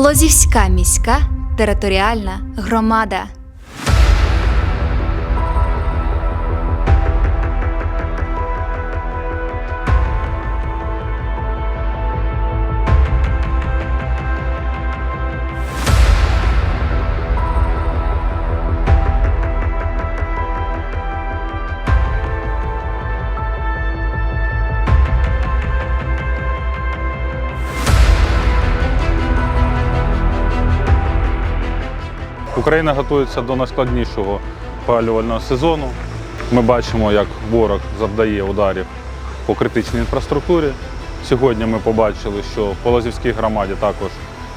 Лозівська міська територіальна громада. Україна готується до найскладнішого опалювального сезону. Ми бачимо, як ворог завдає ударів по критичній інфраструктурі. Сьогодні ми побачили, що по Полозівській громаді також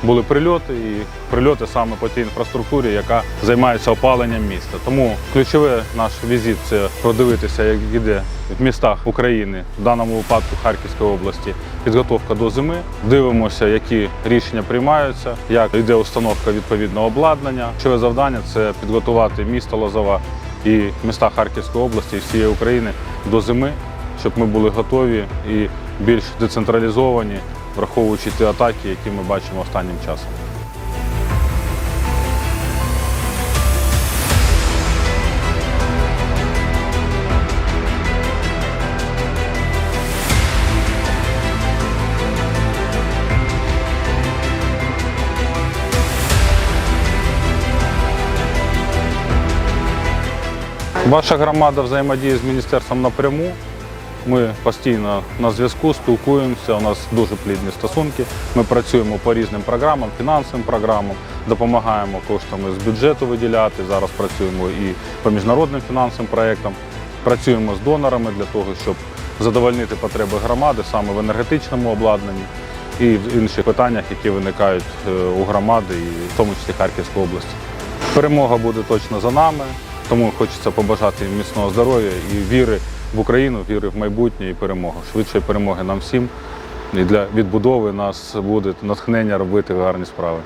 були прильоти, і прильоти саме по тій інфраструктурі, яка займається опаленням міста. Тому ключовий наш візит це продивитися, як іде в містах України, в даному випадку Харківської області, підготовка до зими. Дивимося, які рішення приймаються, як йде установка відповідного обладнання. Ключове завдання це підготувати місто Лозова і міста Харківської області і всієї України до зими, щоб ми були готові і більш децентралізовані, враховуючи ті атаки, які ми бачимо останнім часом. Ваша громада взаємодіє з міністерством напряму. Ми постійно на зв'язку, спілкуємося. У нас дуже плідні стосунки. Ми працюємо по різним програмам, фінансовим програмам, допомагаємо коштами з бюджету виділяти. Зараз працюємо і по міжнародним фінансовим проєктам. Працюємо з донорами для того, щоб задовольнити потреби громади саме в енергетичному обладнанні і в інших питаннях, які виникають е, у громади, і в тому числі Харківської області. Перемога буде точно за нами, тому хочеться побажати міцного здоров'я і віри в Україну, віри в майбутнє і перемогу. Швидшої перемоги нам всім. І для відбудови нас буде натхнення робити гарні справи.